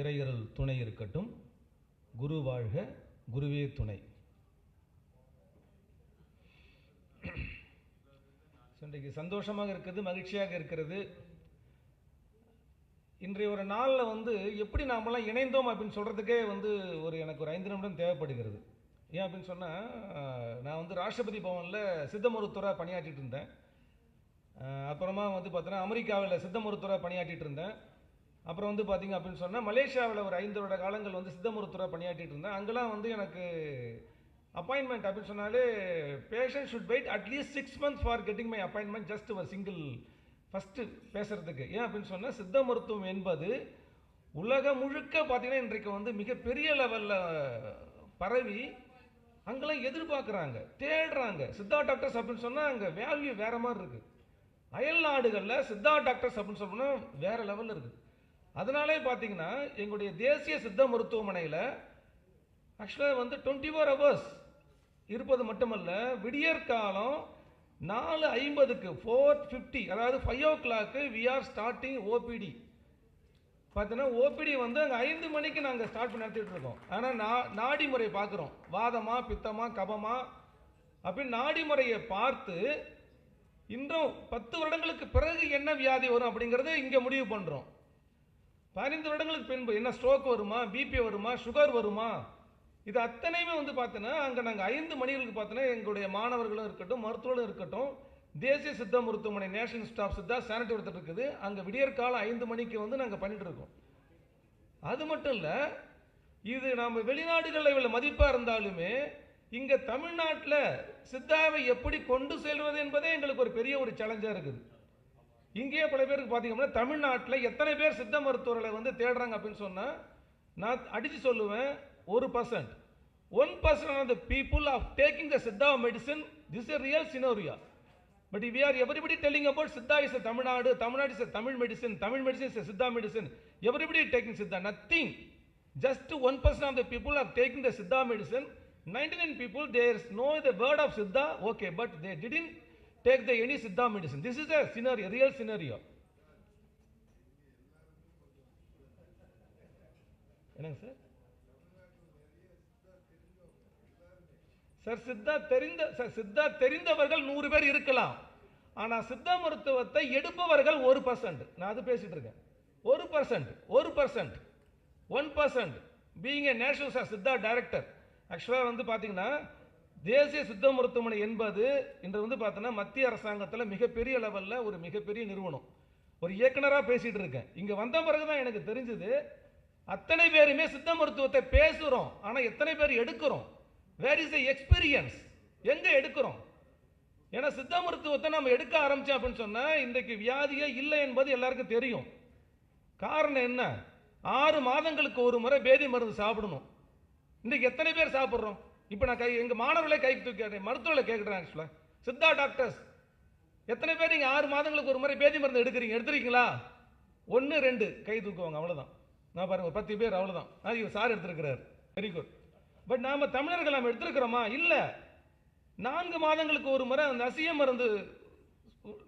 இறையருள் துணை இருக்கட்டும். குரு வாழ்க குருவே துணை. இன்றைக்கு சந்தோஷமாக இருக்கிறது மகிழ்ச்சியாக இருக்கிறது. இன்றைய ஒரு நாளில் வந்து எப்படி நாமெல்லாம் இணைந்தோம் அப்படின்னு சொல்கிறதுக்கே வந்து ஒரு எனக்கு ஒரு ஐந்து நிமிடம் தேவைப்படுகிறது. ஏன் அப்படின்னு சொன்னால் நான் வந்து ராஷ்டிரபதி பவனில் சித்த மருத்துவராக பணியாற்றிட்டு இருந்தேன். அப்புறமா வந்து பார்த்தோன்னா அமெரிக்காவில் சித்த மருத்துவராக பணியாற்றிட்டு இருந்தேன். அப்புறம் வந்து பார்த்தீங்க அப்படின்னு சொன்னால் மலேசியாவில் ஒரு ஐந்து வருட காலங்கள் வந்து சித்த மருத்துவராக பணியாற்றிட்டு இருந்தேன். அங்கெல்லாம் வந்து எனக்கு அப்பாயின்மெண்ட் அப்படின்னு சொன்னாலே patient should wait at least six month for getting my appointment just ஒரு சிங்கிள் ஃபஸ்ட்டு பேசுகிறதுக்கு ஏன் அப்படின்னு சொன்னால் சித்த மருத்துவம் என்பது உலகம் முழுக்க பார்த்தீங்கன்னா இன்றைக்கு வந்து மிகப்பெரிய லெவலில் பரவி அங்கெல்லாம் எதிர்பார்க்குறாங்க தேடுறாங்க. சித்தா டாக்டர்ஸ் அப்படின்னு சொன்னால் அங்கே வேல்யூ வேறு மாதிரி இருக்குது அயல் நாடுகளில் சித்தா டாக்டர்ஸ் அப்படின்னு சொன்னா வேறு லெவலில் இருக்குது. அதனாலே பார்த்தீங்கன்னா எங்களுடைய தேசிய சித்த மருத்துவமனையில் ஆக்சுவலாக வந்து டுவெண்ட்டி ஃபோர் ஹவர்ஸ் இருப்பது மட்டுமல்ல விடியற் காலம் நாலு ஐம்பதுக்கு ஃபோர் ஃபிஃப்டி அதாவது five o'clock we are starting OPD பார்த்தீங்கன்னா ஓபிடி வந்து அங்கே ஐந்து மணிக்கு நாங்கள் ஸ்டார்ட் பண்ணி நடத்திட்டு இருக்கோம். ஆனால் நா நாடி முறை பார்க்குறோம் வாதமா பித்தமா கபமா அப்படின்னு நாடி முறையை பார்த்து இன்னும் பத்து வருடங்களுக்கு பிறகு என்ன வியாதி வரும் அப்படிங்கிறத இங்கே முடிவு பண்ணுறோம் பதினைந்து வருடங்களுக்கு பின்பு என்ன ஸ்ட்ரோக் வருமா பிபி வருமா சுகர் வருமா? இது அத்தனையுமே வந்து பார்த்தோன்னா அங்கே நாங்கள் ஐந்து மணிகளுக்கு பார்த்தோன்னா எங்களுடைய மாணவர்களும் இருக்கட்டும் மருத்துவர்களும் இருக்கட்டும் தேசிய சித்த மருத்துவமனை நேஷனல் ஸ்டாஃப் சித்தா சானிட்டரி ஒருத்தர் இருக்குது. அங்கே விடியற்காலம் ஐந்து மணிக்கு வந்து நாங்கள் பண்ணிட்டு இருக்கோம். அது மட்டும் இல்லை இது நாம் வெளிநாடுகளில் இவ்வளோ மதிப்பாக இருந்தாலுமே இங்கே தமிழ்நாட்டில் சித்தாவை எப்படி கொண்டு செல்வது என்பதே எங்களுக்கு ஒரு பெரிய ஒரு சேலஞ்சாக இருக்குது. இங்கேயே பல பேருக்கு பார்த்தீங்கன்னா தமிழ்நாட்டில் எத்தனை பேர் சித்த மருத்துவர்களை வந்து தேடுறாங்க அப்படின்னு சொன்னால் நான் அடித்து சொல்லுவேன் ஒரு percent one percent of the people of taking the Siddha medicine this a real scenario but we are everybody telling about Siddha is Tamil Nadu Tamil Nadu is Tamil medicine Tamil medicine is Siddha medicine everybody taking Siddha nothing just one percent of the people are taking the Siddha medicine ninety nine people there know the word of Siddha okay but they didn't take the any Siddha medicine this is a scenario real scenario என்னங்க sir? Sir Siddha தெரிந்த sir Siddha தெரிந்தவர்கள் நூறு பேர் இருக்கலாம். ஆனால் சித்த மருத்துவத்தை எடுப்பவர்கள் ஒரு பர்சன்ட் நான் அது பேசிட்டு இருக்கேன். ஒரு பர்சன்ட் ஒரு percent one percent being a national sir Siddha director ஆக்சுவலாக வந்து பார்த்தீங்கன்னா தேசிய சித்த மருத்துவமனை என்பது இன்று வந்து பார்த்தோன்னா மத்திய அரசாங்கத்தில் மிகப்பெரிய லெவலில் ஒரு மிகப்பெரிய நிறுவனம். ஒரு இயக்குனராக பேசிகிட்டு இருக்கேன். இங்கே வந்த பிறகு தான் எனக்கு தெரிஞ்சது அத்தனை பேருமே சித்த மருத்துவத்தை பேசுகிறோம் ஆனால் எத்தனை பேர் எடுக்கிறோம்? வேர் இஸ் எக்ஸ்பீரியன்ஸ் எங்கே எடுக்கிறோம்? ஏன்னா சித்த மருத்துவத்தை நம்ம எடுக்க ஆரம்பிச்சோம் அப்படின்னு சொன்னால் இன்றைக்கு வியாதியே இல்லை என்பது எல்லாருக்கும் தெரியும். காரணம் என்ன? ஆறு மாதங்களுக்கு ஒரு முறை பேதி மருந்து சாப்பிடணும். இன்றைக்கு எத்தனை பேர் சாப்பிட்றோம்? இப்போ நான் கை எங்கள் மாணவர்களே கைக்கு தூக்கி மருத்துவர்களை கேட்குறேன் ஆக்சுவலாக சித்தா டாக்டர்ஸ் எத்தனை பேர் நீங்கள் ஆறு மாதங்களுக்கு ஒரு முறை பேதி மருந்து எடுக்கிறீங்க? எடுத்துருக்கீங்களா? ஒன்று ரெண்டு. கை தூக்குவாங்க அவ்வளோதான் நான் பாருங்கள் ஒரு பத்து பேர் அவ்வளோதான் ஐயோ சார் எடுத்துருக்கிறார். வெரி குட் பட் நாம் தமிழர்கள் நாம் எடுத்திருக்கிறோமா? இல்லை. நான்கு மாதங்களுக்கு ஒரு முறை அந்த அசிய மருந்து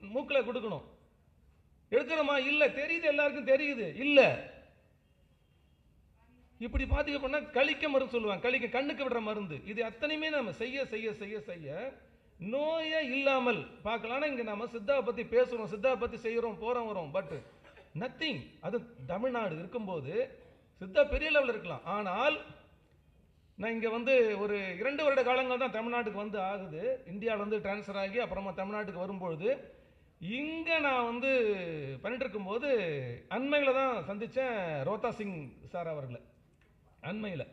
மூக்கில் கொடுக்கணும். எடுக்கிறோமா? இல்லை. தெரியுது எல்லாருக்கும் தெரியுது. இல்லை. இப்படி பார்த்தீங்க அப்படின்னா கழிக்க மருந்து சொல்லுவாங்க. கழிக்க கண்ணுக்கு விடுற மருந்து. இது அத்தனையுமே நம்ம செய்ய செய்ய செய்ய செய்ய நோயே இல்லாமல் பார்க்கலாம். இங்கே நம்ம சித்தாவை பற்றி பேசுகிறோம் சித்தாவை பற்றி செய்கிறோம் போகிறோம் வரோம் பட் நத்திங் அது தமிழ்நாடு இருக்கும்போது சித்தா பெரிய லெவலில் இருக்கலாம். ஆனால் நான் இங்கே வந்து ஒரு இரண்டு வருட காலங்கள் தான் தமிழ்நாட்டுக்கு வந்து ஆகுது. இந்தியாவில் வந்து ட்ரான்ஸ்ஃபர் ஆகி அப்புறமா தமிழ்நாட்டுக்கு வரும்பொழுது இங்கே நான் வந்து பண்ணிட்டு இருக்கும்போது அண்மையில் தான் சந்தித்தேன் ரோத்தா சிங் சார் அவர்களை. அண்மையில்.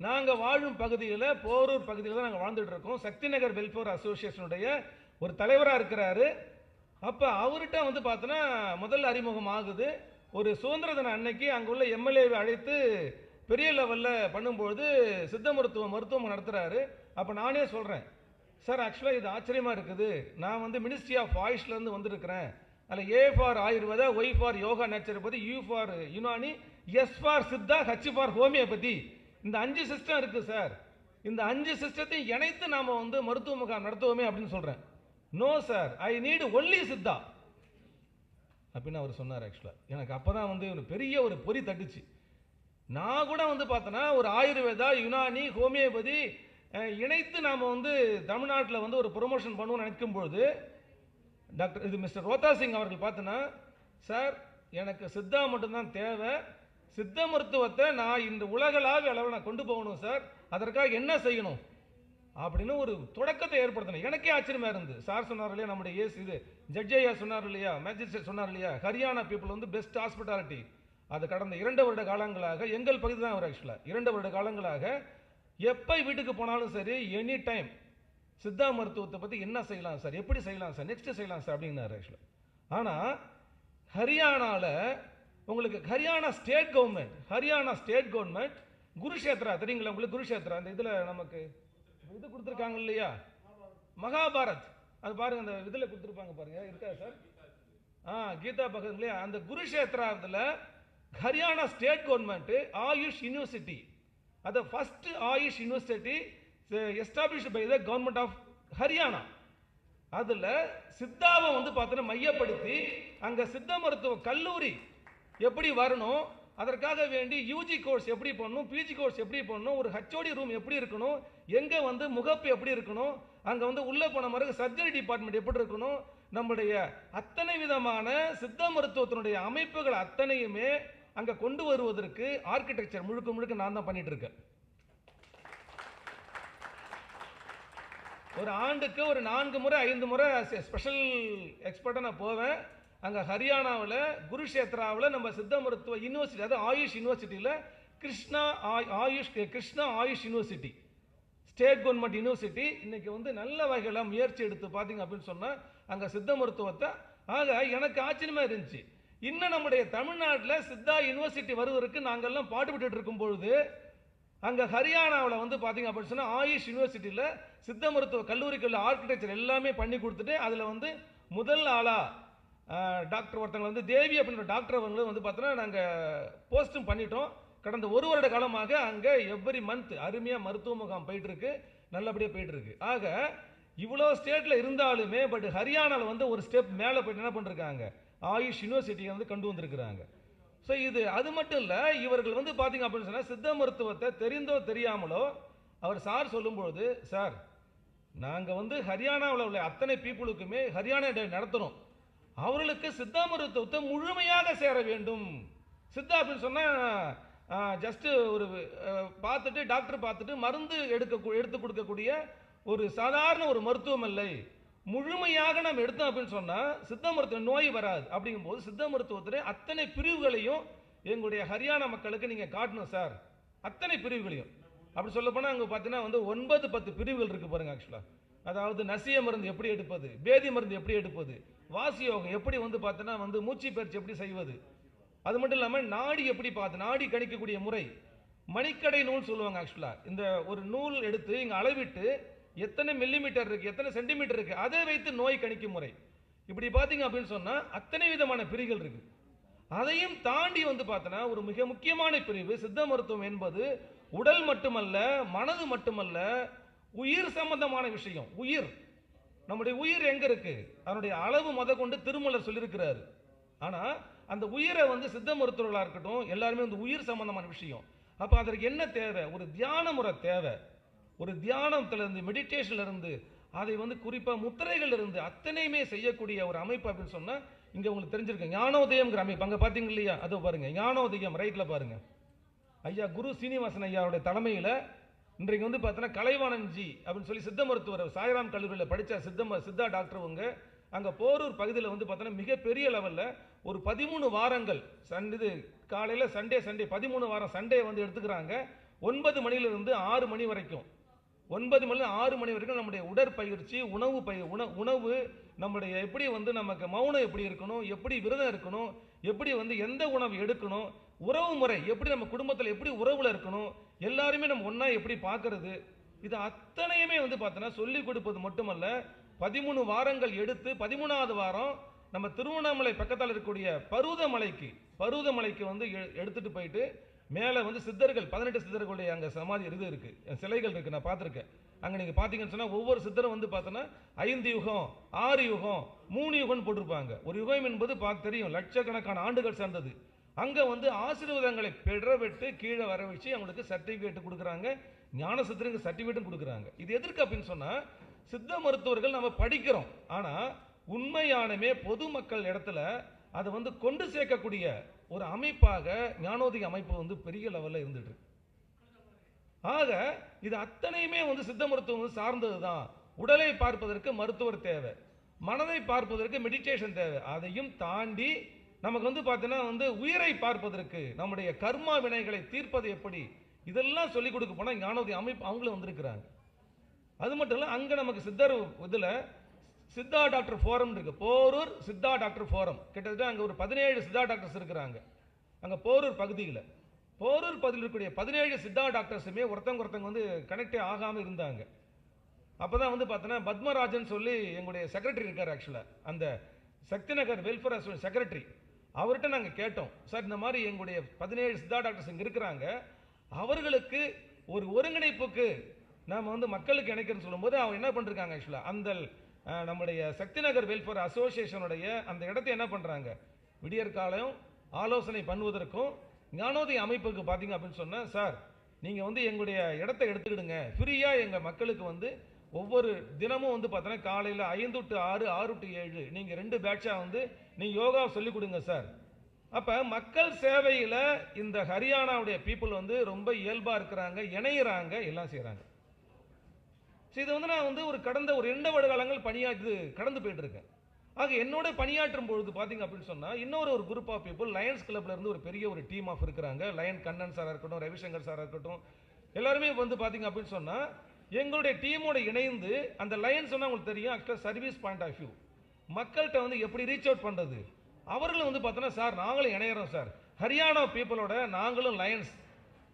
நாங்கள் வாழும் பகுதியில் போரூர் பகுதியில் தான் நாங்கள் வாழ்ந்துட்டு இருக்கோம். சக்தி நகர் வெல்ஃபேர் அசோசியேஷனுடைய ஒரு தலைவராக இருக்கிறாரு. அப்போ அவர்கிட்ட வந்து பார்த்தோன்னா முதல் அறிமுகம் ஆகுது. ஒரு சுதந்திர தின அன்னைக்கு அங்கே உள்ள எம்எல்ஏவை அழைத்து பெரிய லெவலில் பண்ணும்பொழுது சித்த மருத்துவ மருத்துவம் நடத்துகிறாரு அப்போ நானே சொல்கிறேன் சார் ஆக்சுவலாக இது ஆச்சரியமாக இருக்குது. நான் வந்து மினிஸ்ட்ரி ஆஃப் ஆயுஷ்லேருந்து வந்திருக்கிறேன். அதில் A for Ayurveda Y for yoga naturopathy U for Unani S for Siddha H for homeopathy. இந்த அஞ்சு சிஸ்டம் இருக்குது சார் இந்த அஞ்சு சிஸ்டத்தையும் இணைத்து நாம் வந்து மருத்துவ முகாம் நடத்துவோமே அப்படின்னு சொல்கிறேன் no sir I need only Siddha. அப்படின்னு அவர் சொன்னார் ஆக்சுவலாக எனக்கு அப்போ தான் வந்து ஒரு பெரிய ஒரு பொறி தட்டுச்சு. நான் கூட வந்து பார்த்தோன்னா ஒரு ஆயுர்வேதா யுனானி ஹோமியோபதி இணைத்து நாம் வந்து தமிழ்நாட்டில் வந்து ஒரு ப்ரொமோஷன் பண்ணுவோம்னு நினைக்கும் பொழுது டாக்டர் இது மிஸ்டர் ரோத்தா சிங் அவர்கள் பார்த்தோன்னா சார் எனக்கு சித்தா மட்டும்தான் தேவை. சித்த மருத்துவத்தை நான் இந்த உலகளாவிய அளவில் நான் கொண்டு போகணும் சார் அதற்காக என்ன செய்யணும்? அப்படின்னு ஒரு தொடக்கத்தை ஏற்படுத்தணும் எனக்கே ஆச்சரியமா இருந்து சார் சொன்னார் இல்லையா நம்முடைய ஏசி இது ஜட்ஜையா சொன்னார் இல்லையா மேஜிஸ்ட்ரேட் சொன்னார் இல்லையா ஹரியானா பீப்புள் வந்து பெஸ்ட் ஹாஸ்பிட்டாலிட்டி அது கடந்த இரண்டு வருட காலங்களாக எங்கள் பகுதி தான் அவர் ஆக்சுவலாக இரண்டு வருட காலங்களாக எப்போ வீட்டுக்கு போனாலும் சரி எனி டைம் சித்தா மருத்துவத்தை பற்றி என்ன செய்யலாம் சார் எப்படி செய்யலாம் சார் நெக்ஸ்ட்டு செய்யலாம் சார் அப்படின்னாரு ஆக்சுவலாக ஆனால் ஹரியானாவில் உங்களுக்கு Haryana state government Haryana state government Kurukshetra தெரியுங்களா உங்களுக்கு குருஷேத்ரா? அந்த இதில் நமக்கு இது கொடுத்துருக்காங்க இல்லையா? மகாபாரத். அது பாருங்க அந்த இதில் கொடுத்துருப்பாங்க பாருங்க. இருக்கா சார்? ஆ கீதா பகத் இல்லையா? அந்த குருஷேத்ராவில் Haryana state government AYUSH university அது first AYUSH university establish by the government of Haryana. அதில் சித்தாவை வந்து பார்த்தோன்னா மையப்படுத்தி அங்கே சித்த மருத்துவ கல்லூரி எப்படி வரணும்? அதற்காக வேண்டி யூஜி கோர்ஸ் எப்படி பண்ணணும் பிஜி கோர்ஸ் எப்படி பண்ணணும் ஒரு ஹச்ஓடி ரூம் எப்படி இருக்கணும்? எங்கே வந்து முகப்பு எப்படி இருக்கணும்? அங்கே வந்து உள்ளே போன பிறகு சர்ஜரி டிபார்ட்மெண்ட் எப்படி இருக்கணும்? நம்முடைய அத்தனை விதமான சித்த மருத்துவத்தினுடைய அமைப்புகள் அத்தனையுமே அங்கே கொண்டு வருவதற்கு ஆர்கிடெக்சர் முழுக்க முழுக்க நான் தான் பண்ணிட்டு இருக்கேன். ஒரு ஆண்டுக்கு ஒரு நான்கு முறை ஐந்து முறை ஸ்பெஷல் எக்ஸ்பர்ட்டாக நான் போவேன். அங்கே ஹரியானாவில் குருஷேத்ராவில் நம்ம சித்த மருத்துவ யூனிவர்சிட்டி அதாவது ஆயுஷ் யூனிவர்சிட்டியில் கிருஷ்ணா ஆய்- AYUSH Krishna AYUSH university state government university இன்னைக்கு வந்து நல்ல வகையில் முயற்சி எடுத்து பார்த்தீங்க அப்படின்னு சொன்னால் அங்கே சித்த மருத்துவத்தை ஆக எனக்கு ஆச்சரியமாக இருந்துச்சு. இன்னும் நம்முடைய தமிழ்நாட்டில் சித்தா யூனிவர்சிட்டி வருவதற்கு நாங்கள்லாம் பாடுபட்டு இருக்கும் பொழுது அங்கே ஹரியானாவில் வந்து பார்த்தீங்க அப்படின்னு சொன்னால் ஆயுஷ் யூனிவர்சிட்டியில் சித்த மருத்துவ கல்லூரிக்குள்ள ஆர்கிடெக்சர் எல்லாமே பண்ணி கொடுத்துட்டு அதில் வந்து முதல் ஆளாக டாக்டர் ஒருத்தவங்க வந்து தேவி அப்படின்ற டாக்டர் அவங்களும் வந்து பார்த்தோன்னா நாங்கள் போஸ்ட்டும் பண்ணிட்டோம். கடந்த ஒரு வருட காலமாக அங்கே எவ்ரி மந்த் அருமையாக மருத்துவ முகாம் போயிட்டுருக்கு. நல்லபடியாக போயிட்டுருக்கு. ஆக இவ்வளோ ஸ்டேட்டில் இருந்தாலுமே பட் ஹரியானாவில் வந்து ஒரு ஸ்டெப் மேலே போயிட்டு என்ன பண்ணிருக்காங்க? ஆயுஷ் யூனிவர்சிட்டியை வந்து கொண்டு வந்திருக்கிறாங்க. ஸோ இது அது மட்டும் இல்லை இவர்கள் வந்து பார்த்தீங்க அப்படின்னு சொன்னால் சித்த மருத்துவத்தை தெரிந்தோ தெரியாமலோ அவர் சார் சொல்லும்பொழுது சார் நாங்கள் வந்து ஹரியானாவில் உள்ள அத்தனை பீப்புளுக்குமே ஹரியானா டே நடத்துகிறோம் அவர்களுக்கு சித்தா மருத்துவத்தை முழுமையாக சேர வேண்டும். சித்தா அப்படின்னு சொன்னால் ஜஸ்ட்டு ஒரு பார்த்துட்டு டாக்டர் பார்த்துட்டு மருந்து எடுக்க எடுத்து கொடுக்கக்கூடிய ஒரு சாதாரண ஒரு மருத்துவம் இல்லை. முழுமையாக நம்ம எடுத்தோம் அப்படின்னு சொன்னால் சித்த மருத்துவ நோய் வராது. அப்படிங்கும்போது சித்த மருத்துவத்தில் அத்தனை பிரிவுகளையும் எங்களுடைய ஹரியானா மக்களுக்கு நீங்கள் காட்டணும் சார். அத்தனை பிரிவுகளையும். அப்படி சொல்ல போனால் அங்கே பார்த்தீங்கன்னா வந்து ஒன்பது பத்து பிரிவுகள் இருக்குது பாருங்க ஆக்சுவலாக அதாவது நசிய மருந்து எப்படி எடுப்பது பேதி மருந்து எப்படி எடுப்பது வாசி யோகம் எப்படி வந்து பார்த்தோன்னா வந்து மூச்சு பயிற்சி எப்படி செய்வது? அது மட்டும் இல்லாமல் நாடி எப்படி பார்த்து நாடி கணிக்கக்கூடிய முறை. மணிக்கடை நூல் சொல்லுவாங்க ஆக்சுவலாக இந்த ஒரு நூல் எடுத்து இங்கே அளவிட்டு எத்தனை மில்லிமீட்டர் இருக்குது எத்தனை சென்டிமீட்டர் இருக்குது அதை வைத்து நோய் கணிக்கும் முறை. இப்படி பார்த்தீங்க அப்படின்னு சொன்னால் அத்தனை விதமான பிரிவுகள் இருக்குது அதையும் தாண்டி வந்து பார்த்தோன்னா ஒரு மிக முக்கியமான பிரிவு சித்த மருத்துவம் என்பது உடல் மட்டுமல்ல மனது மட்டுமல்ல உயிர் சம்பந்தமான விஷயம். உயிர். நம்முடைய உயிர் எங்க இருக்கு? அதனுடைய அளவு முத கொண்டு திருமலர் சொல்லியிருக்கிறாரு. ஆனா அந்த உயிரை வந்து சித்த மருத்துவர்களாக இருக்கட்டும் எல்லாருமே வந்து உயிர் சம்பந்தமான விஷயம். அப்போ அதற்கு என்ன தேவை? ஒரு தியான முறை தேவை. ஒரு தியானத்துல இருந்து அதை வந்து குறிப்பாக முத்திரைகள் இருந்து அத்தனையுமே செய்யக்கூடிய ஒரு அமைப்பு அப்படின்னு சொன்னால் இங்கே உங்களுக்கு தெரிஞ்சிருக்கு ஞானோதயம்ங்கிற அமைப்பு. அங்கே பார்த்தீங்க இல்லையா? அதை பாருங்கள் ஞானோதயம் ரைட்டில் பாருங்கள் ஐயா குரு சீனிவாசன் ஐயாவுடைய தலைமையில் இன்றைக்கு வந்து பார்த்தோன்னா கலைவாணன் ஜி அப்படின்னு சொல்லி சித்த மருத்துவர் சாய்ராம் கல்லூரியில் படித்த சித்த சித்தா டாக்டர்வங்க அங்கே போரூர் பகுதியில் வந்து பார்த்தோன்னா மிகப்பெரிய லெவலில் ஒரு பதிமூணு வாரங்கள் சன் இது காலையில் சண்டே சண்டே பதிமூணு வாரம் சண்டே வந்து எடுத்துக்கிறாங்க. ஒன்பது மணியிலிருந்து ஆறு மணி வரைக்கும். ஒன்பது மணி ஆறு மணி வரைக்கும் நம்முடைய உடற்பயிற்சி உணவு பயிர் உண உணவு நம்முடைய எப்படி வந்து நமக்கு மௌனம் எப்படி இருக்கணும் எப்படி விரதம் இருக்கணும் எப்படி வந்து எந்த உணவு எடுக்கணும் உறவு முறை எப்படி நம்ம குடும்பத்தில் எப்படி உறவில் இருக்கணும் எல்லாருமே நம்ம ஒன்றா எப்படி பார்க்கறது இது அத்தனையுமே வந்து பார்த்தோன்னா சொல்லிக் கொடுப்பது மட்டுமல்ல பதிமூணு வாரங்கள் எடுத்து பதிமூணாவது வாரம் நம்ம திருவண்ணாமலை பக்கத்தில் இருக்கக்கூடிய பருவதமலைக்கு பருவதமலைக்கு வந்து எ- எடுத்துட்டு போயிட்டு மேலே வந்து சித்தர்கள் பதினெட்டு சித்தர்களுடைய அங்கே சமாதி இது இருக்குது சிலைகள் இருக்குது நான் பார்த்துருக்கேன் அங்கே நீங்கள் பார்த்தீங்கன்னு சொன்னால் ஒவ்வொரு சித்தரும் வந்து பார்த்தோன்னா ஐந்து யுகம் ஆறு யுகம் மூணு யுகம்னு போட்டிருப்பாங்க. ஒரு யுகம் என்பது பார்க்க தெரியும் லட்சக்கணக்கான ஆண்டுகள் சார்ந்தது. அங்கே வந்து ஆசீர்வாதங்களை பெற விட்டு கீழே வர வச்சு அவங்களுக்கு சர்டிஃபிகேட் கொடுக்குறாங்க. ஞான சித்தருக்கு சர்டிஃபிகேட்டும் கொடுக்குறாங்க. இது எதற்கு அப்படின்னு சொன்னால் சித்த மருத்துவர்கள் நம்ம படிக்கிறோம். ஆனால் உண்மையானமே பொதுமக்கள் இடத்துல அதை வந்து கொண்டு சேர்க்கக்கூடிய ஒரு அமைப்பாக ஞானோதய அமைப்பு வந்து பெரிய லெவலில் இருந்துட்டு ஆக இது அத்தனையுமே வந்து சித்த மருத்துவம் வந்து சார்ந்தது தான் உடலை பார்ப்பதற்கு மருத்துவர் தேவை. மனதை பார்ப்பதற்கு மெடிடேஷன் தேவை. அதையும் தாண்டி நமக்கு வந்து பார்த்தீங்கன்னா வந்து உயிரை பார்ப்பதற்கு நம்முடைய கர்மா வினைகளை தீர்ப்பது எப்படி? இதெல்லாம் சொல்லிக் கொடுக்க போனால் ஞானோதய அமைப்பு அவங்களும் வந்திருக்கிறாங்க. அது மட்டும் இல்லை அங்கே நமக்கு சித்தர் இதில் சித்தா டாக்டர் ஃபோரம் இருக்குது போரூர் சித்தா டாக்டர் ஃபோரம். கிட்டத்தட்ட அங்கே ஒரு பதினேழு சித்தா டாக்டர்ஸ் இருக்கிறாங்க. அங்கே போரூர் பகுதியில். போரூர் பகுதியில் இருக்கக்கூடிய பதினேழு சித்தா டாக்டர்ஸுமே ஒருத்தவங்க ஒருத்தவங்க வந்து கனெக்டே ஆகாமல் இருந்தாங்க. அப்போ தான் வந்து பார்த்தோன்னா பத்மராஜன் சொல்லி எங்களுடைய செக்ரட்டரி இருக்கார் ஆக்சுவலாக அந்த Shakti Nagar welfare association secretary அவர்கிட்ட நாங்கள் கேட்டோம் சார் இந்த மாதிரி எங்களுடைய பதினேழு சித்தா டாக்டர்ஸ் இங்கே இருக்கிறாங்க. அவர்களுக்கு ஒரு ஒருங்கிணைப்புக்கு நாம் வந்து மக்களுக்கு இணைக்கிறேன்னு சொல்லும்போது அவங்க என்ன பண்ணிருக்காங்க ஆக்சுவலாக அந்த நம்முடைய சக்தி நகர் வெல்ஃபேர் அசோசியேஷனுடைய அந்த இடத்த என்ன பண்ணுறாங்க விடியற்காலம் ஆலோசனை பண்ணுவதற்கும் ஞானோதய அமைப்புக்கு பார்த்தீங்க அப்படின்னு சொன்னால் சார் நீங்கள் வந்து எங்களுடைய இடத்த எடுத்துக்கிடுங்க. ஃப்ரீயாக எங்கள் மக்களுக்கு வந்து ஒவ்வொரு தினமும் வந்து பார்த்தோன்னா காலையில் ஐந்து டு ஆறு ஆறு டு ஏழு நீங்கள் ரெண்டு பேட்சாக வந்து நீங்கள் யோகா சொல்லிக் கொடுங்க சார். அப்போ மக்கள் சேவையில் இந்த ஹரியானாவுடைய பீப்புள் வந்து ரொம்ப இயல்பாக இருக்கிறாங்க இணையிறாங்க எல்லாம் செய்கிறாங்க ஸோ இது வந்து நான் வந்து ஒரு கடந்த ஒரு ரெண்டு வருட காலங்கள் பணியாற்று கடந்து போயிட்டு இருக்கேன் ஆக என்னோட பணியாற்றும் பொழுது பார்த்தீங்க அப்படின்னு சொன்னால் இன்னொரு ஒரு குரூப் ஆஃப் பீப்புள் லயன்ஸ் கிளப்ல இருந்து ஒரு பெரிய ஒரு டீம் ஆஃப் இருக்கிறாங்க. லயன் கண்ணன் சாராக இருக்கட்டும் ரவிசங்கர் சாராக இருக்கட்டும். எல்லாருமே வந்து பார்த்தீங்க அப்படின்னு சொன்னால் எங்களுடைய டீமோட இணைந்து அந்த லயன்ஸ் சொன்னால் உங்களுக்கு தெரியும் ஆக்சுவலாக சர்வீஸ் பாயிண்ட் ஆஃப் வியூ மக்கள்கிட்ட வந்து எப்படி ரீச் அவுட் பண்ணுறது அவர்களும் வந்து பார்த்தோன்னா சார் நாங்களும் இணையிறோம் சார். ஹரியானா பீப்புளோட நாங்களும் Lions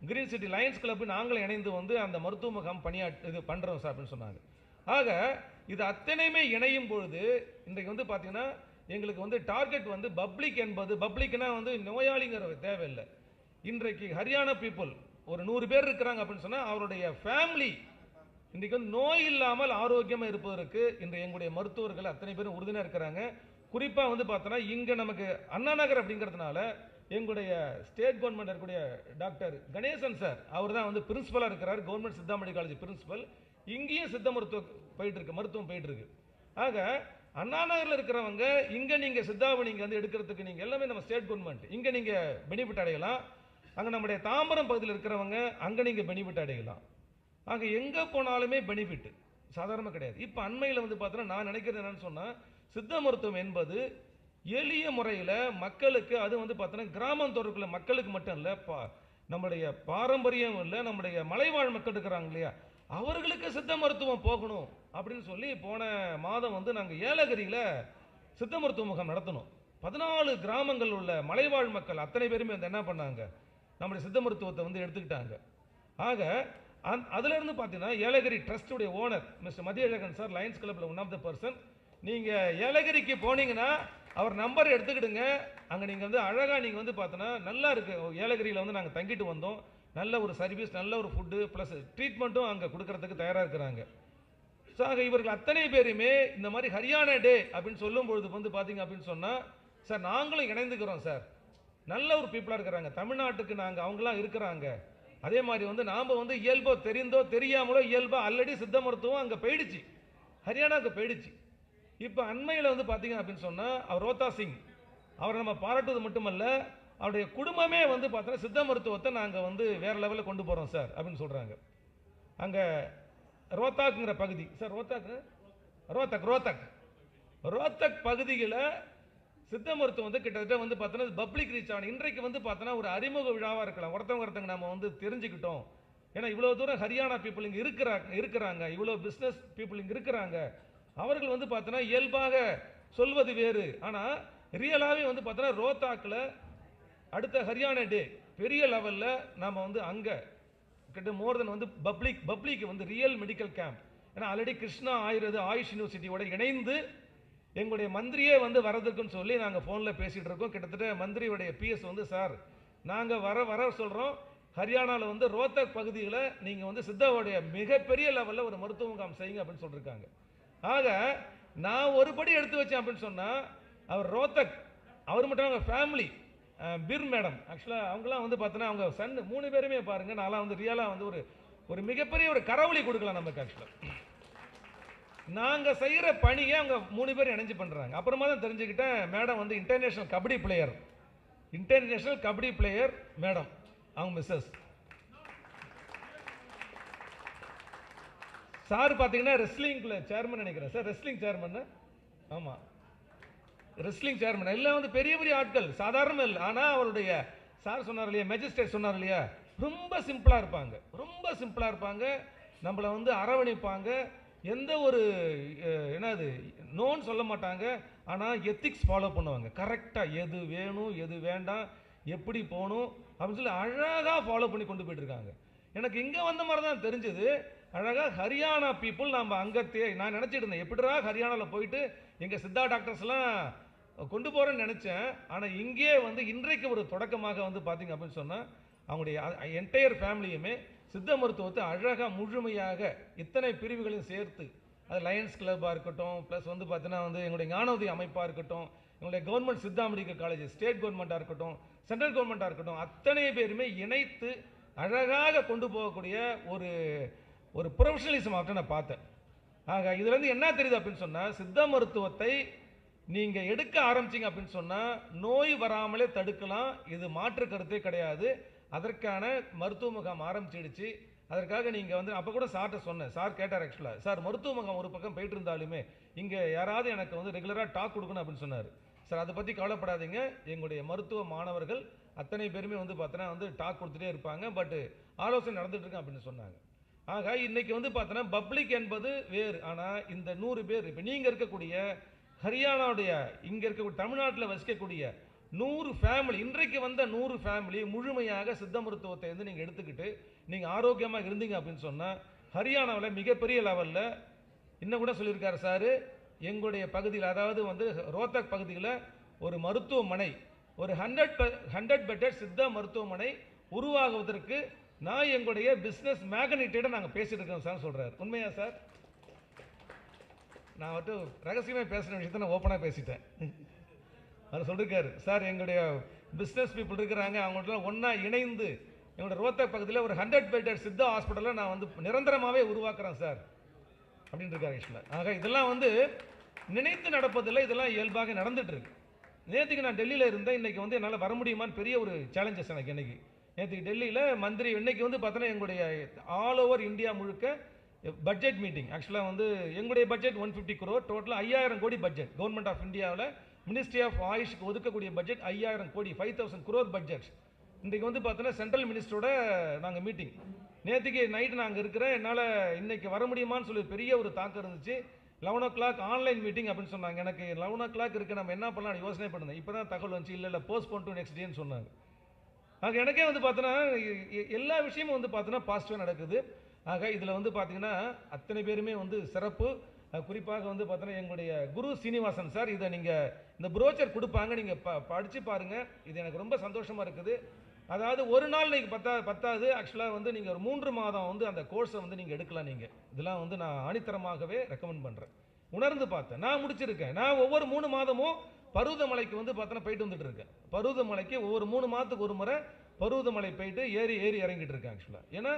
Green City Lions Club நாங்களும் இணைந்து வந்து அந்த மருத்துவ முகாம் பணியாட் இது பண்ணுறோம் சார் அப்படின்னு சொன்னாங்க. ஆக இது அத்தனையுமே இணையும் பொழுது இன்றைக்கு வந்து பார்த்தீங்கன்னா எங்களுக்கு வந்து டார்கெட் வந்து பப்ளிக் என்பது பப்ளிக்னா வந்து நோயாளிங்கிற தேவையில்லை. இன்றைக்கு ஹரியானா பீப்புள் ஒரு நூறு பேர் இருக்கிறாங்க அப்படின்னு சொன்னால் அவருடைய ஃபேமிலி இன்றைக்கு வந்து நோய் இல்லாமல் ஆரோக்கியமாக இருப்பதற்கு இன்று எங்களுடைய மருத்துவர்கள் அத்தனை பேரும் உறுதுணையாக இருக்கிறாங்க. குறிப்பாக வந்து பார்த்தோன்னா இங்கே நமக்கு அண்ணா நகர் அப்படிங்கிறதுனால எங்களுடைய ஸ்டேட் கவர்மெண்ட் இருக்கக்கூடிய டாக்டர் கணேசன் சார் அவர் தான் வந்து பிரின்சிபலாக இருக்கிறார் government Siddha medical college principal இங்கேயும் சித்த மருத்துவம் போயிட்டு இருக்கு மருத்துவம் போயிட்டு இருக்கு. ஆக அண்ணா நகரில் இருக்கிறவங்க இங்கே நீங்கள் சித்தாவை நீங்கள் வந்து எடுக்கிறதுக்கு நீங்கள் எல்லாமே நம்ம ஸ்டேட் கவர்மெண்ட். இங்கே நீங்கள் பெனிஃபிட் அடையலாம். அங்கே நம்முடைய தாம்பரம் பகுதியில் இருக்கிறவங்க அங்கே நீங்கள் பெனிஃபிட் அடையலாம். ஆக எங்கே போனாலுமே பெனிஃபிட் சாதாரணமாக கிடையாது. இப்போ அண்மையில் வந்து பார்த்தோன்னா நான் நினைக்கிறது என்னென்னு சொன்னால் சித்த மருத்துவம் என்பது எளிய முறையில் மக்களுக்கு அது வந்து பார்த்தோன்னா கிராமந்தோறுக்குள்ள மக்களுக்கு மட்டும் இல்லை பா நம்முடைய பாரம்பரியம் இல்லை நம்முடைய மலைவாழ் மக்கள் இருக்கிறாங்க இல்லையா? அவர்களுக்கு சித்த மருத்துவம் போகணும் அப்படின்னு சொல்லி போன மாதம் வந்து நாங்கள் ஏலகிரியில் சித்த மருத்துவ முகாம் நடத்தணும் பதினாலு கிராமங்கள் உள்ள மலைவாழ் மக்கள் அத்தனை பேருமே வந்து என்ன பண்ணாங்க? நம்முடைய சித்த மருத்துவத்தை வந்து எடுத்துக்கிட்டாங்க. ஆக அந் அதுலேருந்து பார்த்தீங்கன்னா Yelagiri ட்ரஸ்டுடைய owner mister Mathiyazhagan sir Lions கிளப்பில் ஒன் ஆஃப் த பர்சன் நீங்கள் ஏலகிரிக்கு போனீங்கன்னா அவர் நம்பர் எடுத்துக்கிடுங்க. அங்கே நீங்கள் வந்து அழகாக நீங்கள் வந்து பார்த்தோன்னா நல்லா இருக்குது ஏலகிரியில் வந்து நாங்கள் தங்கிட்டு வந்தோம். நல்ல ஒரு சர்வீஸ் நல்ல ஒரு ஃபுட்டு ப்ளஸ் ட்ரீட்மெண்ட்டும் அங்கே கொடுக்கறதுக்கு தயாராக இருக்கிறாங்க. ஸோ ஆக இவர்கள் அத்தனை பேருமே இந்த மாதிரி ஹரியானா டே அப்படின்னு சொல்லும் பொழுது வந்து பார்த்தீங்க அப்படின்னு சொன்னால் சார் நாங்களும் இணைந்துக்கிறோம் சார் நல்ல ஒரு பீப்புளாக இருக்கிறாங்க. தமிழ்நாட்டுக்கு நாங்கள் அவங்களாம் இருக்கிறாங்க. அதே மாதிரி வந்து நாம் வந்து இயல்போ தெரிந்தோ தெரியாமலோ இயல்போ ஆல்ரெடி சித்த மருத்துவம் அங்கே போயிடுச்சு. ஹரியானாவுக்கு போயிடுச்சு. இப்போ அண்மையில் வந்து பார்த்தீங்க அப்படின்னு சொன்னால் அவர் ரோத்தா சிங் அவரை நம்ம பாராட்டுவது மட்டுமல்ல அவருடைய குடும்பமே வந்து பார்த்தோன்னா சித்த மருத்துவத்தை நாங்கள் வந்து வேறு லெவலில் கொண்டு போகிறோம் சார் அப்படின்னு சொல்கிறாங்க அங்கே ரோத்தாக்குங்கிற பகுதி சார் ரோத்தாக்கு? ரோத்தக் ரோத்தக். ரோத்தக் பகுதியில் சித்த மருத்துவம் வந்து கிட்டத்தட்ட வந்து பார்த்தோன்னா பப்ளிக் ரீச் ஆகணும். இன்றைக்கு வந்து பார்த்தோன்னா ஒரு அறிமுக விழாவாக இருக்கலாம். ஒருத்தவங்க ஒருத்தங்க நம்ம வந்து தெரிஞ்சுக்கிட்டோம். ஏன்னா இவ்வளோ தூரம் ஹரியானா பீப்புள் இங்கே இருக்கிறாங்க இருக்கிறாங்க. இவ்வளோ பிஸ்னஸ் பீப்புள் இங்கே இருக்கிறாங்க. அவர்கள் வந்து பார்த்தோன்னா இயல்பாக சொல்வது வேறு. ஆனால் ரியலாகவே வந்து பார்த்தோன்னா ரோத்தாக்கில் அடுத்த ஹரியானா டே பெரிய லெவலில் நாம் வந்து அங்கே கிட்ட மோர் தென் வந்து பப்ளிக் பப்ளிக் வந்து ரியல் மெடிக்கல் கேம்ப் ஏன்னா ஆல்ரெடி கிருஷ்ணா ஆயுர்வேத ஆயுஷ் யூனிவர்சிட்டியோட இணைந்து எங்களுடைய மந்திரியே வந்து வரதுக்குன்னு சொல்லி நாங்கள் ஃபோனில் பேசிகிட்டு இருக்கோம். கிட்டத்தட்ட மந்திரியுடைய பிஎஸ் வந்து சார் நாங்கள் வர வர சொல்கிறோம் ஹரியானாவில் வந்து ரோத்தக் பகுதியில் நீங்கள் வந்து சித்தாவுடைய மிகப்பெரிய லெவலில் ஒரு மருத்துவ முகாம் செய்யுங்க அப்படின்னு சொல்லியிருக்காங்க ஆக நான் ஒரு படி எடுத்து வச்சேன் அப்படின்னு சொன்னால் அவர் ரோத்தக் அவர் மட்டும் அவங்க ஃபேமிலி பிர் மேடம். ஆக்சுவலாக அவங்களாம் வந்து பார்த்தோன்னா அவங்க சன் மூணு பேருமே பாருங்கள் நான்லாம் வந்து ரியலாக வந்து ஒரு ஒரு மிகப்பெரிய ஒரு கரவொலி கொடுக்கலாம் நமக்கு ஆக்சுவலாக நாங்கள் செய்கிற பணியை அவங்க மூணு பேர் இணைஞ்சு பண்ணுறாங்க அப்புறமா தான் தெரிஞ்சுக்கிட்டேன் மேடம் வந்து international kabaddi player international kabaddi player madam அவங்க மிஸ்ஸஸ் சார் பார்த்தீங்கன்னா ரெஸ்லிங்கில் சேர்மன் நினைக்கிறேன். சார் ரெஸ்லிங் சேர்மன் ஆமாம் ரெஸ்லிங் சேர்மன் எல்லாம் வந்து பெரிய பெரிய ஆட்கள். சாதாரண இல்லை. ஆனால் அவருடைய சார் சொன்னார் இல்லையா? மேஜிஸ்ட்ரேட் சொன்னார் இல்லையா? ரொம்ப சிம்பிளாக இருப்பாங்க. ரொம்ப சிம்பிளாக இருப்பாங்க. நம்மளை வந்து அரவணைப்பாங்க. எந்த ஒரு என்னது நோன்னு சொல்ல மாட்டாங்க. ஆனால் எத்திக்ஸ் ஃபாலோ பண்ணுவாங்க. கரெக்டாக எது வேணும் எது வேண்டாம் எப்படி போகணும் அப்படின்னு சொல்லி அழகாக ஃபாலோ பண்ணி கொண்டு போயிட்டுருக்காங்க எனக்கு இங்கே வந்த மாதிரி தான் தெரிஞ்சது. அழகாக ஹரியானா பீப்புள் நம்ம அங்கத்தே நான் நினச்சிட்டு இருந்தேன். எப்படிடா ஹரியானாவில் போயிட்டு எங்கள் சித்தா டாக்டர்ஸ்லாம் கொண்டு போகிறேன்னு நினச்சேன். ஆனால் இங்கே வந்து இன்றைக்கு ஒரு தொடக்கமாக வந்து பார்த்திங்க அப்படின்னு சொன்னால் அவங்களுடைய என்டையர் ஃபேமிலியுமே சித்த மருத்துவத்தை அழகாக முழுமையாக இத்தனை பிரிவுகளையும் சேர்த்து அது லயன்ஸ் கிளப்பாக இருக்கட்டும் ப்ளஸ் வந்து பார்த்தீங்கன்னா வந்து எங்களுடைய ஞானோதய அமைப்பாக இருக்கட்டும் எங்களுடைய government Siddha medical college state கவர்மெண்ட்டாக இருக்கட்டும் சென்ட்ரல் கவர்மெண்ட்டாக இருக்கட்டும் அத்தனை பேருமே இணைத்து அழகாக கொண்டு போகக்கூடிய ஒரு ஒரு ப்ரொஃபஷனலிசம் அவர்கிட்ட நான் பார்த்தேன். ஆக இதுலேருந்து என்ன தெரியுது அப்படின்னு சொன்னால் சித்த மருத்துவத்தை நீங்கள் எடுக்க ஆரம்பிச்சிங்க அப்படின்னு சொன்னால் நோய் வராமலே தடுக்கலாம் இது மாற்று கருத்தே கிடையாது. அதற்கான மருத்துவ முகாம் ஆரம்பிச்சிடுச்சு. அதற்காக நீங்கள் வந்து அப்போ கூட சார்ட்ட சொன்னேன். சார் கேட்டார் ஆக்சுவலாக சார் மருத்துவ முகாம் ஒரு பக்கம் போயிட்டு இருந்தாலுமே இங்கே யாராவது எனக்கு வந்து ரெகுலராக டாக் கொடுக்கணும் அப்படின்னு சொன்னார். சார் அதை பற்றி கவலைப்படாதீங்க. எங்களுடைய மருத்துவ மாணவர்கள் அத்தனை பேருமே வந்து பார்த்தோன்னா வந்து டாக் கொடுத்துட்டே இருப்பாங்க. பட் ஆலோசனை நடந்துகிட்ருக்கு அப்படின்னு சொன்னாங்க. ஆக இன்றைக்கி வந்து பார்த்தோன்னா பப்ளிக் என்பது வேறு. ஆனால் இந்த நூறு பேர் இப்போ நீங்கள் இருக்கக்கூடிய ஹரியானாவுடைய இங்கே இருக்கக்கூடிய தமிழ்நாட்டில் வசிக்கக்கூடிய நூறு ஃபேமிலி இன்றைக்கு வந்த நூறு ஃபேமிலி முழுமையாக சித்த மருத்துவத்தை வந்து நீங்கள் எடுத்துக்கிட்டு நீங்கள் ஆரோக்கியமாக இருந்தீங்க அப்படின்னு சொன்னால் ஹரியானாவில் மிகப்பெரிய லெவலில் இன்னும் கூட சொல்லியிருக்காரு சார் எங்களுடைய பகுதியில் அதாவது வந்து ரோத்தக் பகுதியில் ஒரு மருத்துவமனை ஒரு ஹண்ட்ரட் ஹண்ட்ரட் பெட்டர் சித்த மருத்துவமனை உருவாகுவதற்கு நான் எங்களுடைய பிஸ்னஸ் மேக்னெட்டிட நாங்கள் பேசிட்டு இருக்கோம் சார் சொல்கிறார் உண்மையா சார்? நான் வந்துட்டு ரகசியமாக பேசுகிற விஷயத்தை நான் ஓப்பனாக பேசிட்டேன். அவர் சொல்லியிருக்காரு சார் எங்களுடைய பிஸ்னஸ் பீப்புள் இருக்கிறாங்க அவங்கள்ட்ட ஒன்றா இணைந்து எங்களோட ரோத்தக் பக்கத்தில் ஒரு ஹண்ட்ரட் பெட்டர் சித்தா ஹாஸ்பிட்டலில் நான் வந்து நிரந்தரமாகவே உருவாக்குறேன் சார். அப்படின்னு இருக்காரு ஆக்சுவலாக ஆக இதெல்லாம் வந்து நினைத்து நடப்பதில்லை இதெல்லாம் இயல்பாக நடந்துகிட்ருக்கு நேற்றுக்கு நான் டெல்லியில் இருந்தேன் இன்றைக்கி வந்து என்னால் வர முடியுமான்னு பெரிய ஒரு சேலஞ்சஸ் எனக்கு இன்றைக்கி நேற்றுக்கு டெல்லியில் மந்திரி இன்றைக்கி வந்து பார்த்தோன்னா எங்களுடைய ஆல் ஓவர் இந்தியா முழுக்க பட்ஜெட் மீட்டிங் ஆக்சுவலாக வந்து எங்களுடைய பட்ஜெட் ஒன் ஃபிஃப்டி குரோர் டோட்டலாக ஐயாயிரம் கோடி பட்ஜெட் கவர்மெண்ட் ஆஃப் இந்தியாவில் மினிஸ்ட்ரி ஆஃப் ஆயுஷ்க்கு ஒதுக்கக்கூடிய பட்ஜெட் ஐயாயிரம் கோடி ஃபைவ் தௌசண்ட் குரோர் பட்ஜெட் இன்றைக்கு வந்து பார்த்தோன்னா சென்ட்ரல் மினிஸ்டரோட நாங்கள் மீட்டிங் நேற்றுக்கு நைட்டு நாங்கள் இருக்கிற இருக்கிறேன். என்னால் இன்றைக்கி வர முடியுமான்னு சொல்லி பெரிய ஒரு தாக்கம் இருந்துச்சு. Eleven o'clock online meeting அப்படின்னு சொன்னாங்க. எனக்கு லெவன் ஓ கிளாக் இருக்குது நம்ம என்ன பண்ணலாம் யோசனை பண்ணுங்க இப்போ தான் தகவல் வந்துச்சு. இல்லை இல்லை போஸ்ட் டு நெக்ஸ்ட் டேன்னு சொன்னாங்க. ஆக எனக்கே வந்து பார்த்தோன்னா எல்லா விஷயமும் வந்து பார்த்தோன்னா பாசிட்டிவாக நடக்குது. ஆக இதில் வந்து பார்த்தீங்கன்னா அத்தனை பேருமே வந்து சிறப்பு. குறிப்பாக வந்து பார்த்தோன்னா எங்களுடைய குரு சீனிவாசன் சார் இதை நீங்கள் இந்த புரோச்சர் கொடுப்பாங்க நீங்கள் ப படித்து பாருங்கள் இது எனக்கு ரொம்ப சந்தோஷமாக இருக்குது. அதாவது ஒரு நாள் நீங்கள் பத்தா பத்தாது. ஆக்சுவலாக வந்து நீங்கள் ஒரு மூன்று மாதம் வந்து அந்த கோர்ஸை வந்து நீங்கள் எடுக்கலாம் நீங்கள் இதெல்லாம் வந்து நான் ஆணித்தரமாகவே ரெக்கமெண்ட் பண்ணுறேன் உணர்ந்து பார்த்தேன். நான் முடிச்சிருக்கேன். நான் ஒவ்வொரு மூணு மாதமும் பருவதமலைக்கு வந்து பார்த்தோன்னா போயிட்டு வந்துட்டு இருக்கேன். பருவதமலைக்கு ஒவ்வொரு மூணு மாதத்துக்கு ஒரு முறை பருவதமலை போயிட்டு ஏறி ஏறி இறங்கிட்டு இருக்கேன் ஆக்சுவலாக ஏன்னா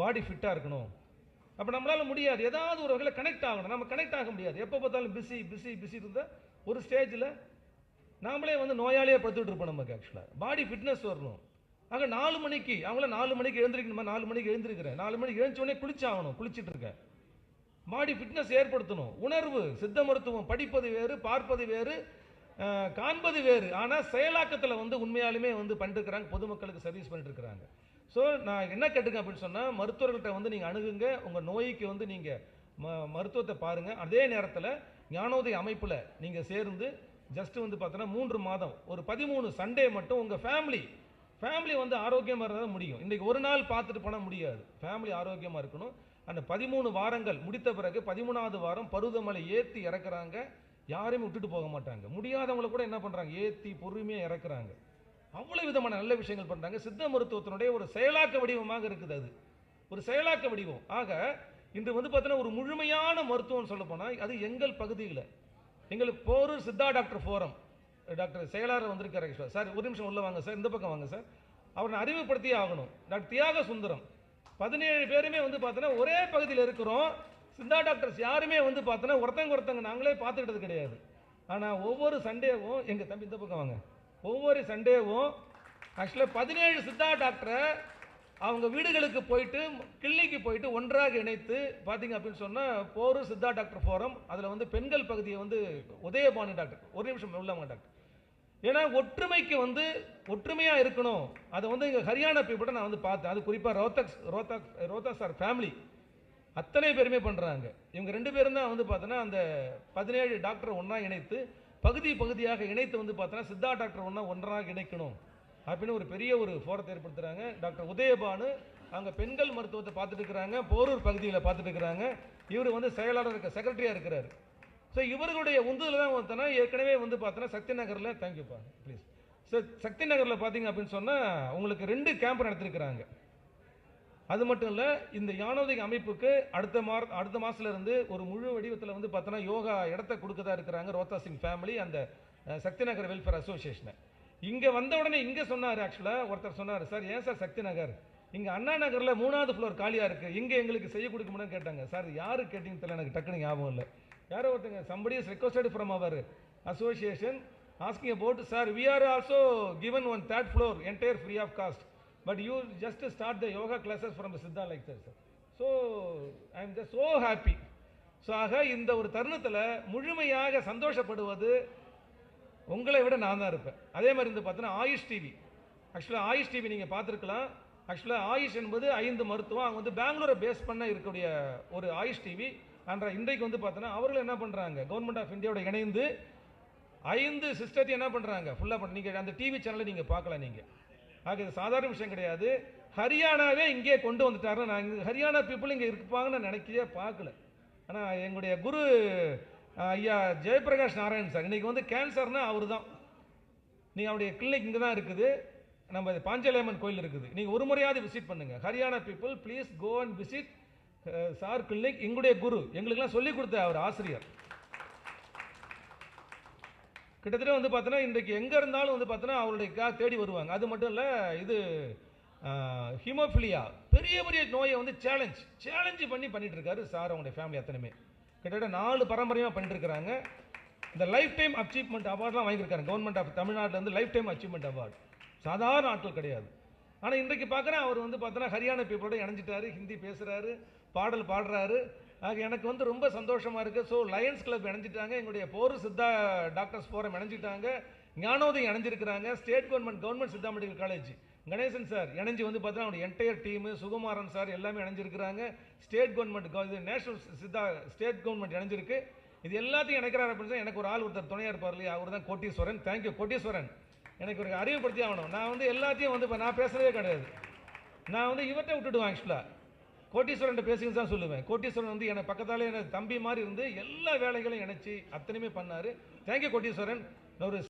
பாடி ஃபிட்டாக இருக்கணும். அப்போ நம்மளால் முடியாது. ஏதாவது ஒரு வகையில் கனெக்ட் ஆகணும். நம்ம கனெக்ட் ஆக முடியாது. எப்போ பார்த்தாலும் பிஸி பிஸி பிஸி இருந்தால் ஒரு ஸ்டேஜில் நாமளே வந்து நோயாளியாக படுத்துட்டு இருப்போம் நமக்கு ஆக்சுவலாக பாடி ஃபிட்னஸ் வரணும். ஆக நாலு மணிக்கு அவங்கள நாலு மணிக்கு எழுந்திருக்கணுமா? நாலு மணிக்கு எழுந்திருக்கிறேன். நாலு மணிக்கு எழுந்தோடனே குளிச்சாகணும் குளிச்சுட்டு இருக்கேன். பாடி ஃபிட்னஸ் ஏற்படுத்தணும். உணர்வு சித்த மருத்துவம் படிப்பது வேறு பார்ப்பது வேறு காண்பது வேறு. ஆனால் செயலாக்கத்தில் வந்து உண்மையாலுமே வந்து பண்ணிருக்கிறாங்க பொதுமக்களுக்கு சர்வீஸ் பண்ணிட்டு இருக்கிறாங்க. ஸோ நான் என்ன கேட்டுங்க அப்படின்னு சொன்னால் மருத்துவர்கள்ட்ட வந்து நீங்கள் அணுகுங்க. உங்கள் நோய்க்கு வந்து நீங்கள் ம மருத்துவத்தை பாருங்கள் அதே நேரத்தில் ஞானோதய அமைப்பில் நீங்கள் சேர்ந்து ஜஸ்ட் வந்து பார்த்தோன்னா மூன்று மாதம். ஒரு பதிமூணு சண்டே மட்டும் உங்கள் ஃபேமிலி ஃபேமிலி வந்து ஆரோக்கியமாக இருந்தால் முடியும். இன்றைக்கி ஒரு நாள் பார்த்துட்டு போனால் முடியாது. ஃபேமிலி ஆரோக்கியமாக இருக்கணும். அந்த பதிமூணு வாரங்கள் முடித்த பிறகு பதிமூணாவது வாரம் பருவதமலை ஏற்றி இறக்குறாங்க. யாரையும் விட்டுட்டு போக மாட்டாங்க. முடியாதவங்கள கூட என்ன பண்ணுறாங்க ஏற்றி பொறுமையாக இறக்குறாங்க. அவ்வளோ விதமான நல்ல விஷயங்கள் பண்ணுறாங்க சித்த மருத்துவத்தினுடைய ஒரு செயலாக்க வடிவமாக இருக்குது அது. ஒரு செயலாக்க வடிவம். ஆக இன்று வந்து பார்த்தீங்கன்னா ஒரு முழுமையான மருத்துவம் சொல்ல போனால் அது எங்கள் பகுதியில். எங்களுக்கு Porur Siddha doctor forum. Doctor செயலாளர் வந்திருக்காரு ஆக்சுவலாக சார் ஒரு நிமிஷம் உள்ளே வாங்க சார். இந்த பக்கம் வாங்க சார். அவரை நான் அறிமுகப்படுத்தியே ஆகணும். டாக்டர் தியாக சுந்தரம். பதினேழு பேருமே வந்து பார்த்தோன்னா ஒரே பகுதியில் இருக்கிறோம். சித்தா டாக்டர்ஸ் யாருமே வந்து பார்த்தோன்னா ஒருத்தங்க ஒருத்தங்க நாங்களே பார்த்துக்கிட்டது கிடையாது. ஆனால் ஒவ்வொரு சண்டேவும் எங்கள் தம்பி இந்த பக்கம் வாங்க. ஒவ்வொரு சண்டேவும் ஆக்சுவலாக பதினேழு சித்தா டாக்டரை அவங்க வீடுகளுக்கு போயிட்டு கிளினிக்கு போயிட்டு ஒன்றாக இணைத்து பார்த்தீங்க அப்படின்னு சொன்னால் போர் சித்தா டாக்டர் ஃபோரம் அதில் வந்து பெண்கள் பகுதியை வந்து உதயபானு டாக்டர் ஒரு நிமிஷம் உள்ளவங்க டாக்டர். ஏன்னா ஒற்றுமைக்கு வந்து ஒற்றுமையாக இருக்கணும். அதை வந்து இங்கே ஹரியானா பீப்புளை நான் வந்து பார்த்தேன். அது குறிப்பாக ரோத்தக்ஸ் ரோத்தக் ரோத்தா சார் ஃபேமிலி அத்தனை பேருமே பண்ணுறாங்க இவங்க ரெண்டு பேரும் தான் வந்து பார்த்தோன்னா அந்த பதினேழு டாக்டரை ஒன்றா இணைத்து பகுதி பகுதியாக இணைத்து வந்து பார்த்தோன்னா சித்தா டாக்டர் ஒன்றா ஒன்றாக இணைக்கணும். அப்படின்னு ஒரு பெரிய ஒரு ஃபோரத்தை ஏற்படுத்துகிறாங்க டாக்டர் உதயபானு அங்கே பெண்கள் மருத்துவத்தை பார்த்துட்டு இருக்கிறாங்க. போரூர் பகுதியில் பார்த்துட்டு இருக்கிறாங்க. இவர் வந்து செயலாளர் இருக்க செக்ரட்டரியாக இருக்கிறார். ஸோ இவர்களுடைய உந்துதல் தான் பார்த்தோன்னா ஏற்கனவே வந்து பார்த்தோன்னா சக்தி நகரில் தேங்க்யூப்பா ப்ளீஸ் ஸோ சக்தி நகரில் பார்த்தீங்க அப்படின்னு சொன்னால் உங்களுக்கு ரெண்டு கேம்ப் நடத்திருக்கிறாங்க. அது மட்டும் இல்லை இந்த யானோதிக அமைப்புக்கு அடுத்த மார் அடுத்த மாசத்துல இருந்து ஒரு முழு வடிவத்தில் வந்து பார்த்தோன்னா யோகா இடத்த கொடுக்கதா இருக்கிறாங்க ரோத்தா சிங் ஃபேமிலி அந்த சக்தி நகர் வெல்ஃபேர் அசோசியேஷனை இங்கே வந்த உடனே இங்கே சொன்னார் ஆக்சுவலாக ஒருத்தர் சொன்னார் சார் ஏன் சார் சக்தி நகர் இங்கே அண்ணா நகரில் மூணாவது ஃப்ளோர் காலியாக இருக்குது இங்கே எங்களுக்கு செய்ய கொடுக்க முடியும்னு கேட்டாங்க. சார் யார் கேட்டிங்கன்னு தெரியல எனக்கு டக்குனு ஞாபகம் இல்லை. யாரோ ஒருத்தங்க somebody is requested from our association asking about sir we are also given one third floor entire free of cost but you just start the yoga classes from Siddha like sir sir so I am just so happy so ஆக இந்த ஒரு தருணத்தில் முழுமையாக சந்தோஷப்படுவது உங்களை விட நான் தான் இருப்பேன். அதே மாதிரி வந்து பார்த்தோன்னா ஆயுஷ் டிவி ஆக்சுவலாக ஆயுஷ் டிவி நீங்கள் பார்த்துருக்கலாம். ஆக்சுவலாக ஆயுஷ் என்பது ஐந்து மருத்துவம். அவங்க வந்து பெங்களூரை பேஸ் பண்ண இருக்கக்கூடிய ஒரு ஆயுஷ் டிவி அன்ற இன்றைக்கு வந்து பார்த்தோன்னா அவர்கள் என்ன பண்ணுறாங்க கவர்மெண்ட் ஆஃப் இந்தியாவோட இணைந்து ஐந்து சிஸ்டத்தையும் என்ன பண்ணுறாங்க ஃபுல்லாக பண்ண நீங்கள் அந்த டிவி சேனலை நீங்கள் பார்க்கலாம் நீங்கள் ஆக இது சாதாரண விஷயம் கிடையாது. ஹரியானாவே இங்கே கொண்டு வந்துட்டாரு நான் இங்கே ஹரியானா பீப்புள் இங்கே இருப்பாங்கன்னு நான் நினைக்கவே பார்க்கல. ஆனால் எங்களுடைய குரு ஐயா ஜெயபிரகாஷ் நாராயண் சார் இன்றைக்கி வந்து கேன்சர்னா அவர் தான் நீங்கள் அவருடைய கிளினிக் இங்கே தான் இருக்குது. நம்ம பாஞ்சலேமன் கோயில் இருக்குது. நீங்கள் ஒரு முறையாவது விசிட் பண்ணுங்கள் Haryana people please go and visit sir clinic எங்களுடைய குரு. எங்களுக்கெல்லாம் சொல்லிக் கொடுத்த அவர் ஆசிரியர். கிட்டத்தட்ட வந்து பார்த்தோன்னா இன்றைக்கு எங்கே இருந்தாலும் வந்து பார்த்தோன்னா அவருடைய கா தேடி வருவாங்க. அது மட்டும் இல்லை இது ஹிமோஃபிலியா பெரிய பெரிய நோயை வந்து சேலஞ்ச் சேலஞ்சு பண்ணி பண்ணிட்டு இருக்காரு சார் அவங்களுடைய ஃபேமிலி அத்தனையுமே. கிட்டத்தட்ட நாலு பரம்பரையாக பண்ணிட்டு இருக்கிறாங்க. இந்த லைஃப் டைம் அச்சீவ்மெண்ட் அவார்ட்லாம் வாங்கியிருக்காங்க கவர்மெண்ட் ஆஃப் தமிழ்நாட்டில் வந்து லைஃப் டைம் அச்சீவ்மெண்ட் அவார்டு சாதாரண ஆட்கள் கிடையாது. ஆனால் இன்றைக்கு பார்க்குறேன் அவர் வந்து பார்த்தோன்னா ஹரியானா பீப்புளோட இணைஞ்சிட்டாரு ஹிந்தி பேசுகிறாரு பாடல் பாடுறாரு. ஆக எனக்கு வந்து ரொம்ப சந்தோஷமாக இருக்குது ஸோ லயன்ஸ் கிளப் இணைஞ்சிட்டாங்க. எங்களுடைய போர் சித்தா டாக்டர்ஸ் ஃபோரம் இணைஞ்சிட்டாங்க. ஞானோதயம் இணைஞ்சிருக்கிறாங்க. State government government Siddha medical college Ganesan sir இணைஞ்சு வந்து பார்த்தீங்கன்னா அவனுடைய என்டையர் டீமு சுகுமாரன் சார் எல்லாமே இணைஞ்சிருக்கிறாங்க. ஸ்டேட் கவர்மெண்ட் இது நேஷனல் சித்தா ஸ்டேட் கவர்மெண்ட் இணைஞ்சிருக்கு. இது எல்லாத்தையும் இணைக்கிறார் அப்படின்னு எனக்கு ஒரு ஆள் ஒருத்தர் துணையாக இருப்பார் இல்லையா? அவர் தான் கோட்டீஸ்வரன். தேங்க்யூ கோட்டீஸ்வரன். எனக்கு ஒரு அறிவுப்படுத்தி ஆகணும். நான் வந்து எல்லாத்தையும் வந்து இப்போ நான் பேசுகிறதே கிடையாது. நான் வந்து இவர்கிட்ட விட்டுடுவேன் ஆக்சுவலாக கோட்டீஸ்வரன் பேசுங்க தான் சொல்லுவேன். கோட்டீஸ்வரன் வந்து எனக்கு பக்கத்தாலே எனக்கு தம்பி மாதிரி இருந்து எல்லா வேலைகளையும் இணைச்சி அத்தனையுமே பண்ணார். Thank you Koteeswaran. ஒரு